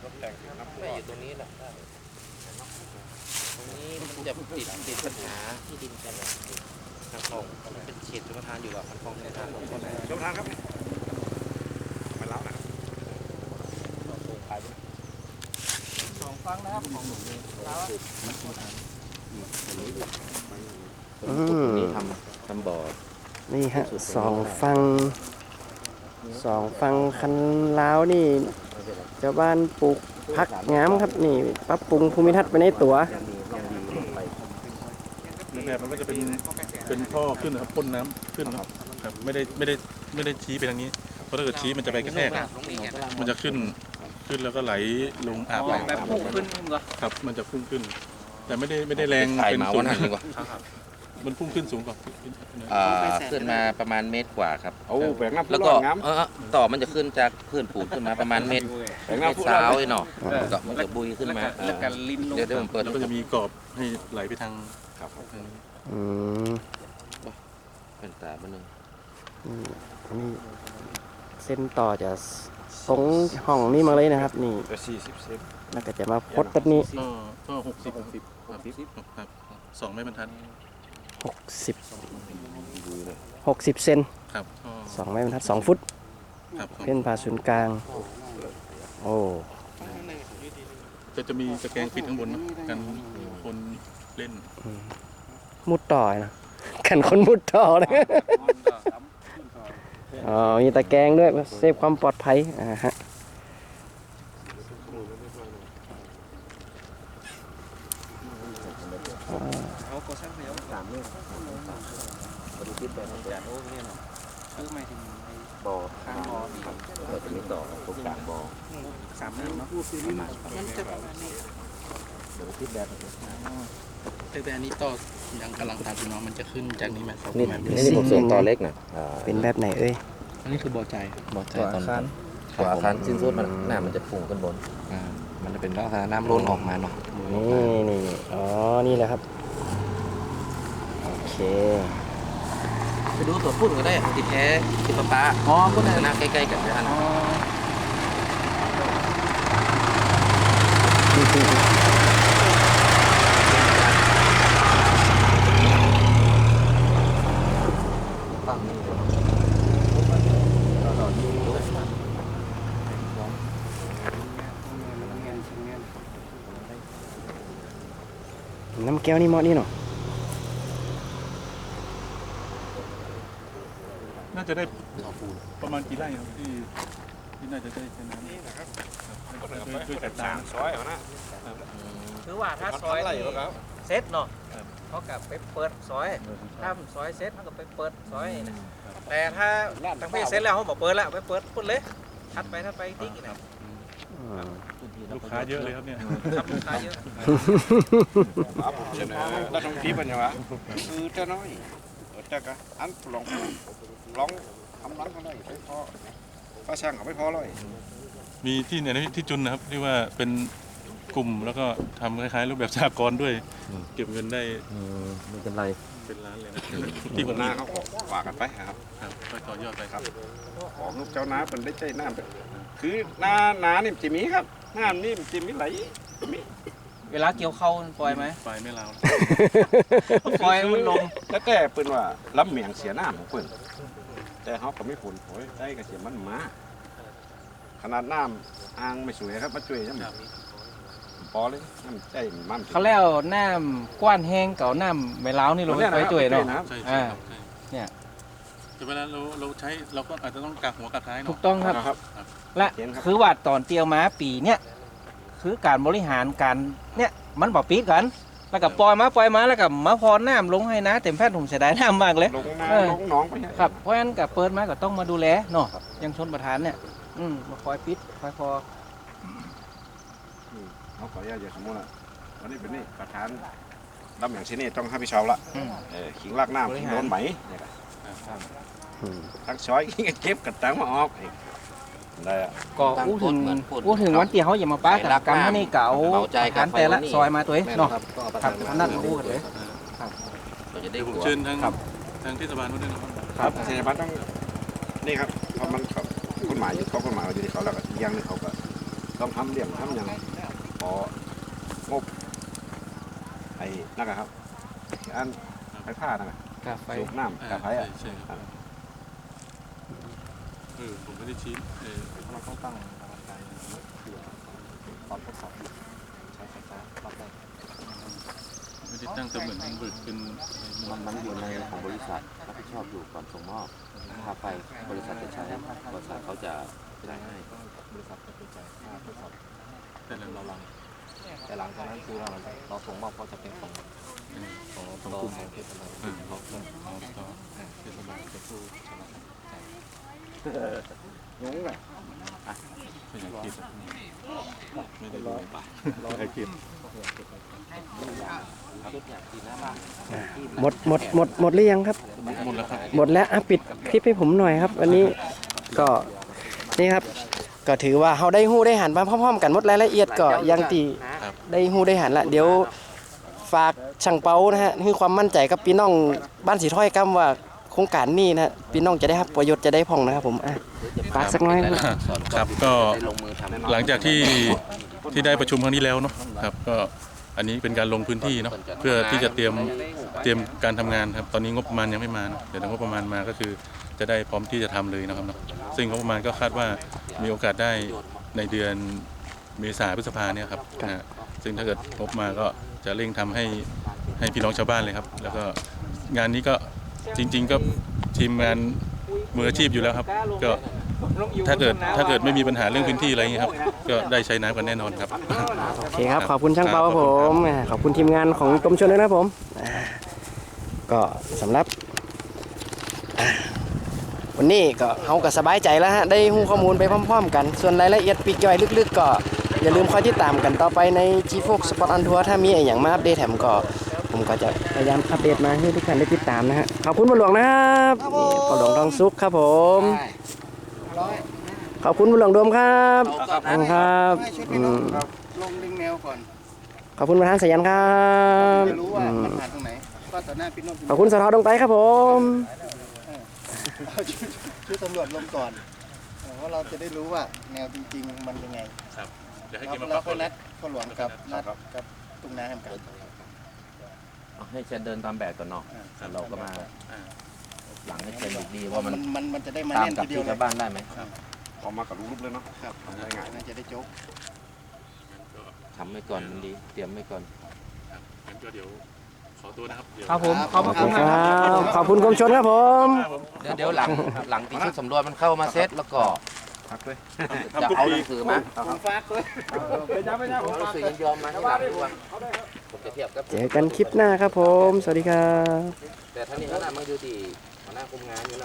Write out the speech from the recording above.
ไม่อยู่ตรงนี้แหละตรงนี้มันจะติดติดปัญหาที่ดินกันนะทางคลองมันเป็นเขตชลประทานอยู่อะมันคลองชลประทานของคนไหนชมทางครับมาแล้วนะสองฟังนะครับของเราอืมนี่ทำทำบ่อนี่ฮะสองฟังสองฟังคันล้าวนี่ ชาวบ้านปลูกพักงามครับนี่ปรับปรุงภูมิทัศน์ไปในตัวยังดียังดีลงไปในแบบมันก็จะเป็นเป็นท่อขึ้นนะครับพ่นน้ำขึ้นนะครับครับไม่ได้ไม่ได้ไม่ได้ชี้ไปทางนี้เพราะถ้าเกิดชี้มันจะไปกระแทกอะมันจะขึ้นขึ้นแล้วก็ไหลลงอาบไหลแบบพุ่งขึ้นก็ครับ มันจะพุ่งขึ้น แต่ไม่ได้ไม่ได้แรงถ่ายเป็นหมาสูวังนหันดีกว่า มันพุ่งขึ้นสูงกว่าอ่าขึ้นมาประมาณเมตรกว่าครับโอ้แปลงน้ำพุแล้วร้ก็อนงามเออต่อมันจะขึ้นจากพื้นปูนขึ้นมาประมาณเมตรแปลงเมตน้ำรพุร้สาอนวไอ้หนอก็มันจะบุยขึ้นมาแล้วกันลิ้นเดี๋ยวเดี๋ยวผมเปิดแล้วก็จะมีกรอบให้ไหลไปทางครับทางนี้อืมเป็นตาบ้านนึงนี่นี่เส้นต่อจะตรงห้องนี้มาเลยนะครับ นี่จะสี่สิบเซนแล้วก็จะมาพดแบบนี้ก็ก็หกสิบหกสิบครับครับสองไม้บรรทัด หกสิบหกสิบเซนครับก็สองไม้บรรทัดสองฟุตครับเส้นผ่าศูนย์กลาง โอ้ก็จะมีตะแกรงปิดข้างบนนะกันคนเล่นมุดต่อนะกันคนมุดต่อนะอ๋อมีตะแกรงด้วยเซฟความปลอดภัยอ่าฮะ เขาโคชั่นไปแล้วสามเนี่ยสามปฏิทินแบบนี้โอ้เนี่ยคือหมายถึงบ่อข้างบ่อมีเปิดเป็นต่อตรงกลางบ่อสามเรื่องเนาะมันจะประมาณนี้เดี๋ยวคิดแบบตยแบบนี้ต่อยังกำลังตาอยู่เนาะมันจะขึ้นจากนี้มานี่นี่ผมส่วนต่อเล็กนะเป็นแบบไหนเอ้ยอันนี้คือบ่อใจบ่อใจตอนขั้นขวาขั้นสิ้นสุดมันหน้ามันจะพุ่งขึ้นบนอ่า มันจะเป็นลักษณะน้ำล้นออกมาเนาะนี่นี่อ๋อ นี่แหละครับ โอเค ไปดูตัวพุ่นก็ได้ติดแท้ติดปลาปลาอ๋อพุ่นนะใกล้ๆกันนะ น้ำแก้วนี่เหมาะนี่เนาะน่าจะได้ประมาณกี่ไร่ครับที่ที่น่าจะได้ใช้น้ำนี่นะครับด้วยด้วยสายตาซอยเอานะคือว่าถ้าซอยนี่เซ็ตเนาะเขากับไปเปิดซอยถ้าซอยเซ็ตเขาก็ไปเปิดซอยนะแต่ถ้าตั้งพี่เซ็ตแล้วเขาบอกเปิดแล้วไปเปิดพุ่นเลยทัดไปทัดไปทิ้งอีกนะอืม ลูกค้าเยอะเลยครับเนี่ยครับลูกค้าเยอะครับผมเสนอนักท่องเที่ยวเป็นยังไงคือเจ้าน้อยเออเจ้ากะอันลองลองทำร้านเขาได้ไม่พอฟ้าช่างเขาไม่พอเลยมีที่เนี่ยนะที่จุนนะครับที่ว่าเป็นกลุ่มแล้วก็ทำคล้ายๆ รูปแบบสหกรณ์ด้วย เก็บเงินได้มีกำไรเป็นล้านเลยนะที่ที่บผมนหน้าเขาก็ว่ากันไปครับ ครับก็ต่อยอดไปครับ ของลูกเจ้าน้าเป็นได้ใจน้ำเป็น คือหน้าหนานี่มันจะมีครับน้ำนี่มันจะมีไหลมีเวลาเกี่ยวเข้ามันปล่อยไหมปลายไม่ลาวปล่อยมันลงแล้วแต่เปิ้นว่าลำเหมียงเสียน้ำของเปิ้นแต่เขาก็ไม่ผลโอยได้ก็เสียมันมาขนาดน้ำอ่างไม่สวยครับมาช่วยน้ำพอเลยน้ำใจมันเขาแล้วน้ำกว้านแห้งเก่าน้ำไม่ล้าวนี่ลงไปไปจ่วยเนาะใช่อ่าใช่ครับใช่เนี่ย แต่เวลาเราเราใช้เราก็อาจจะต้องกากหัวกากท้ายถูเนาะกต้องครับครับ และเห็นครับ คือว่าตอนเตียวม้าปีเนี่ยคือการบริหารการเนี่ยมันบอกปีดกัน แล้วก็ปล่อยมาปล่อยมาแล้วก็มาพอน้ำลงให้นะเต็มแพทย์ผมเสียดายน้ำมากเลย ลงนาเออ ลงหน้องไปให้ ครับเพราะฉะนั้นกับเปิดมาก็ต้องมาดูแลเนาะอยังชนประธานเนี่ย อืมมาคอยปิดคอยพอเขาขออนุญาตอย่าสมมติอะวันนี้เป็นนี่ประธานลำเหมียงเช่นนี้ต้องให้พี่ชาวละอืมเออขิงลากน้ำขิงโดนไหมเนี่ยครับอืม ทั้งช้อยขิงเก็บกันตังมาออกอีกได้อะ ก็อู้ถึงอู้ถึงวันที่เขาอย่ามาป้ากันกรรมให้นี่เก่าเบาใจประธานแต่ละซอยมาตัวเองเนาะครับก็เอาประครัทาบนนั่นอู้กันเลยเราจะได้เดี๋ยวผมหัวเชิญทางครับทางเทศบาลมาด้วยนะครับครับเทศบาลต้องนี่ครับเพราะมันเขากฎหมายอยู่เขากฎหมายอยู่ที่เขาแล้วก็อีกอย่างหนึงเขาก็เขาต้องทำเลี่ยมทำอย่างพองบไอ้นั่นอะครับอันไอ้ผ้านั่นอะ กาไฟสูบน้ำกับไฟอะใช่ครับเออผมไม่ได้ชี้เออเราต้องตั้งกำลังใจเผื่อตอนทดสอบใช้ไฟฟ้ารอบแรกไม่ได้ตั้งแต่เหมือนมันเบิกเป็นมันมันอยู่ในของบริษัทรับผิดชอบอยู่ก่อนส่งมอบค่าไฟบริษัทจะใช้บริษัทเขาจะจ่ายให้บริษัทจะเป็นใจค่าทดสอบแต่ละเราลัง แต่หลังจากนั้นคือเราเราส่งมอบเขาจะเป็นของของกลุ่มของเทศบาลอืมเขาเป็นเอาต่อเทศบาลเป็นผู้ชนะใจงงอะไม่อยากคิดอะไม่ได้รู้ใครคิดหมดหมดหมดหมดหรือยังครับ หมดแล้วครับหมดแล้วอะปิดคลิปให้ผมหน่อยครับ วันนี้ก็นี่ครับ ก็ถือว่าเขาได้หู้ได้หันมาพร้อมๆกันหมดรายละเอียดก็ยังตี ได้หู้ได้หันละเดี๋ยวฝากช่างเปานะฮะให้ความมั่นใจกับพี่น้องบ้านสีถ้อยกำว่าโครงการนี้นะฮะพี่น้องจะได้รับประโยชน์จะได้ผ่องนะครับผมอะฝากสักน้อยนะครับก็หลังจากที่ที่ได้ประชุมครั้งนี้แล้วเนาะครับก็อันนี้เป็นการลงพื้นที่เนาะเพื่อที่จะเตรียมเตรียมการทำงานครับตอนนี้งบประมาณยังไม่มาเดี๋ยวงบประมาณมาก็คือจะได้พร้อมที่จะทำเลยนะครับเนาะซึ่งงบประมาณก็คาดว่ามีโอกาสได้ในเดือนเมษาพฤษภาเนี่ยครับนะ ซึ่งถ้าเกิดงบมาก็จะเร่งทำให้ให้พี่น้องชาวบ้านเลยครับ แล้วก็งานนี้ก็จริง ๆ ก็ทีมงานมืออาชีพอยู่แล้วครับ ก็ถ้าเกิดถ้าเกิดไม่มีปัญหาเรื่องพื้นที่อะไรอย่างเงี้ยครับ ก็ได้ใช้น้ำกันแน่นอนครับ โอเคครับ ขอบคุณช่างเปาครับผม ขอบคุณทีมงานของกรมชลด้วยนะครับผม ก็สำหรับ วันนี้ก็เขาก็สบายใจแล้วฮะ ได้หูข้อมูลไปพร้อม ๆ กัน ส่วนรายละเอียดปีกย่อยลึก ๆ ก็ อย่าลืมคอยติดตามกันต่อไปใน g f o x Spot on Tour ถ้ามีอะไรอย่างมาอัปเดตแถมก็ผมก็จะพยายามอัปเดตมาให้ทุกท่านได้ติดตามนะฮะขอบคุณพ่อหลวงนะครับนี่พ่อหลวงทองสุขครับผมขอบคุณพ่อหลวงโดมครับขอบคุณครับอืมลงลิงก์แนวก่อนขอบคุณประธานสยันครับจะรู้ว่าอืมมันผ่านตรงไหน ก็ต่อหน้าพี่โน้องขอบคุณสทดงไตครับผม เอาชุดชุดตำรวจลงก่อนเออเพราะเราจะได้รู้ว่าแนวจริงๆมันยังไงเดี๋ยวให้แล้วกินมาเราปักค่อยนัดข้อหลวงกับนัดกับตรงน้ำกันเอาให้เชนเดินตามแบบก่อนเนาะอ่แล้วเราก็มาอ่า หลังให้เชนดูดีว่าว่ามัมันนมันมันจะได้มาตามแน่นกับทีเดียวที่เลชาวยบ้านได้ไหมออกมากับรูปเลยเนาะครับทำได้ง่าย น่าจะได้โจ๊ก ทำไว้ก่อนมันดี เตรียมไว้ก่อน งั้นก็เดี๋ยวขอตัวนะครับเดี๋ยวครับผมขอบขอบคุคุณณคครับรับขอบคุณกรมชนครับผม เดี๋ยวเดี๋ยวหลังหลังที่ชุดสำรวจมันเข้ามาเซตแล้วก็ พักเลยจะเอาหนังสือมาผมฝากเลยเอาหนังสือยินยอมมาที่หลังด้วยผมจะเทียบกับเจอกันคลิปหน้าครับผม สวัสดีครับ แต่ท่านนี้ขนาดมันอยู่ที่หัวหน้าคุมงานอยู่แล้ว